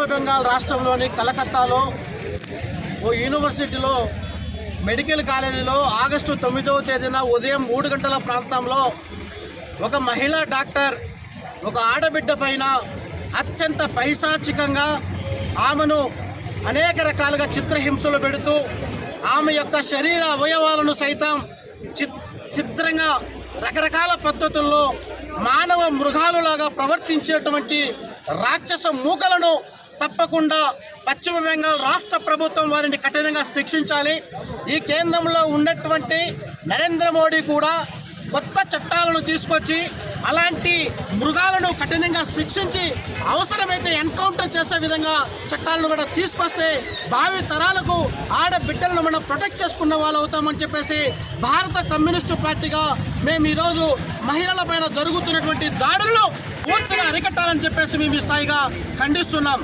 పశ్చిమ బెంగాల్ రాష్ట్రంలోని కలకత్తాలో ఓ యూనివర్సిటీలో మెడికల్ కాలేజీలో ఆగస్టు తొమ్మిదవ తేదీన ఉదయం మూడు గంటల ప్రాంతంలో ఒక మహిళా డాక్టర్ ఒక ఆడబిడ్డ పైన అత్యంత పైశాచికంగా ఆమెను అనేక రకాలుగా చిత్రహింసలు పెడుతూ ఆమె యొక్క శరీర అవయవాలను సైతం చిత్ చిత్రంగా రకరకాల పద్ధతుల్లో మానవ మృగాలులాగా ప్రవర్తించేటువంటి రాక్షస మూకలను తప్పకుండా పశ్చిమ బెంగాల్ రాష్ట్ర ప్రభుత్వం వారిని కఠినంగా శిక్షించాలి. ఈ కేంద్రంలో ఉన్నటువంటి నరేంద్ర మోడీ కూడా కొత్త చట్టాలను తీసుకొచ్చి అలాంటి మృగాలను కఠినంగా శిక్షించి అవసరమైతే ఎన్కౌంటర్ చేసే విధంగా చట్టాలను కూడా తీసుకొస్తే భావి తరాలకు ఆడబిడ్డలను మనం ప్రొటెక్ట్ చేసుకున్న వాళ్ళు అవుతామని చెప్పేసి భారత కమ్యూనిస్టు పార్టీగా మేము ఈరోజు మహిళల పైన జరుగుతున్నటువంటి దాడులను పూర్తిగా అరికట్టాలని చెప్పేసి మేము ఈ స్థాయిగా ఖండిస్తున్నాం.